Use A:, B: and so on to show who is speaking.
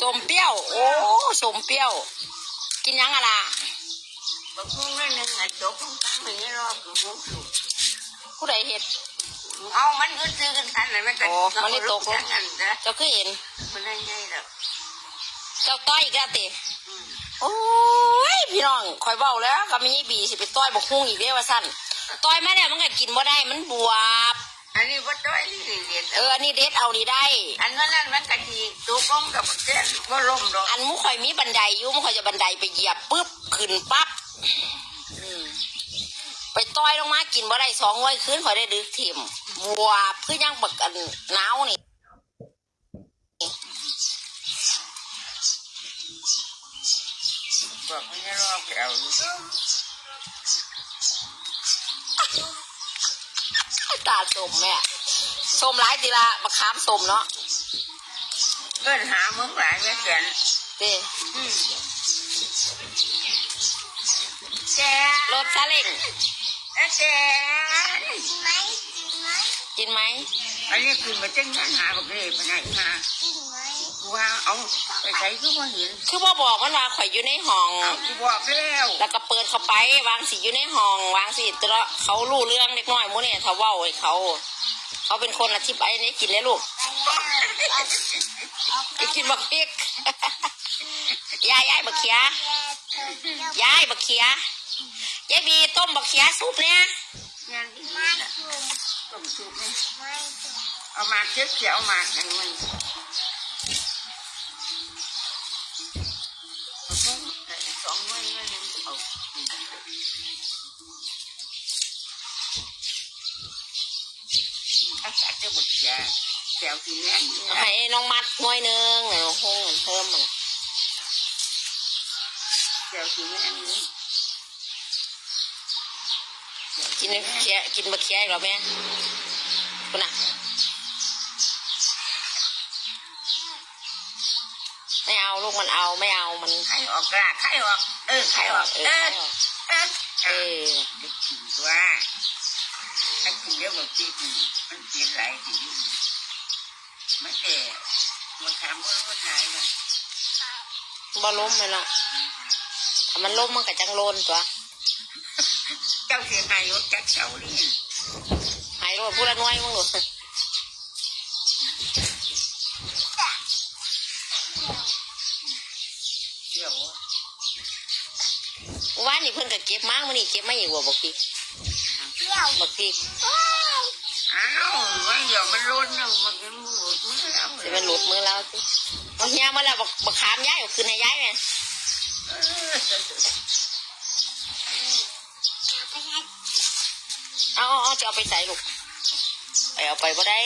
A: สมเปรี้ยว โอ้
B: สมเปรี้ยว กินยังอะล่ะ
A: บักฮุ้งนั่นหนึ่งอะจบคนงตั้งอย่างนี้รอบกับฮุ้งสุก
B: ผู้ใดเห็ด
A: เอามันก็ซื้อกันทันเลยไม่นจะ
B: โอ้มันนี่ตกลเจ้าคือเห็น
A: มันนั่นไงหรอ
B: เจ้าต้อยกแล้ติโอ้ยพี่น้องคอยเบาแล้วก็มีบีสิไปต้อยบักฮุ้งอีกเด้ว่าสั้นต้อยมาเนี่ยมันก็กินบ่ได้มันบวม
A: อันนี้ว่าต้อยนี่เรียน
B: เอออันนี้เด็ดเอานี่ได้
A: อันนั้นนั่นมันกะทีตกลงกับเส้นว่าล่มดอก
B: อันมุข่อยมีบันไดอยู่มุข่อยจะบันไดไปเหยียบปุ๊บขึ้นปั๊บอืมไปต้อยลงมากินบ่ได้สองวันคืนข่อยได้ดึกถิ่มบวบคือยังบักอันหนาวนี่
A: บอกไม่ได้รอบแก้ว
B: ตาสมแม่สมหลายทีละมะขามสมเนาะ
A: เกินหามึงหลายไม่เขียน
B: เด้
A: อืมแก
B: รถซาเล้ง
A: แก
B: กินไหม
A: อันนี้คือมาจ้งงานหาบอกเลยไปไหนมา ว่าเอาไปใช้ก็มาเห็น
B: คือพ่อบอกมันว่าข่อยอยู่ในห้อง
A: เอากูบอกแล้ว
B: แล้วก็เปิดเข้าไปวางสีอยู่ในห้อง วางสีตัวละเขารู้เรื่องเล็กน้อยหมูเนี่ยเขาเว้าให้เขา เขาเป็นคนอธิบายนี่กินเลยลูกไอ้กินบักพริก ยายยายบักเขียยายบักเขียยายบีต้มบักเขียซุปเนี่ย
A: งานที่นี่น่ะต้มซุปนี่เอามาเช็ดเขียวมากันมัน เอาสองสองวันนั่นเองเอาอาจารย์จะบดยาแถวที่แม่นี่นะ
B: ให้น้องมัดหน่วยหนึงเอาห้องเพิ่มมัน
A: แถวที่แม่นี่
B: กินเขียกินบักเขียอีกแล้วแม่คุณน่ะ ไม่เอาลูกมันเอาไม่เอามัน
A: ไข่ออกกระไข่ออก เออไข่ออก
B: เอ
A: เอ
B: อ
A: อเออ
B: เอ
A: เออ
B: อ
A: เด็กกินตัวถ้ากินเยอะกว่าพี่มันเสียหลายทีไม่แต่มาทำก็รู้ทายกัน
B: บ่ล้มเลยล่ะถ้ามันล้มมันก็จังโลนตัว
A: เจ้าเสียหายยศจากเจ้านี่
B: หายโลนพูดละหน้อยมึงหนู
A: เดี๋ยว
B: ว่านนี่เพิ่นก็เก็บมากมันนี่เก็บมาอีกว่าบอกพี่บอกพี่
A: อ้าวมันเดี๋ยวมันล้นนะมันก็หลุดมือแล้ว
B: สิมันหลุดมือแล้วสิบางเฮียมาแล้วบอกบอกขามย้ายเอาคืนให้ย้ายไงเอาเอาเอาจะเอาไปใส่ลูกไปเอาไปบ่ได้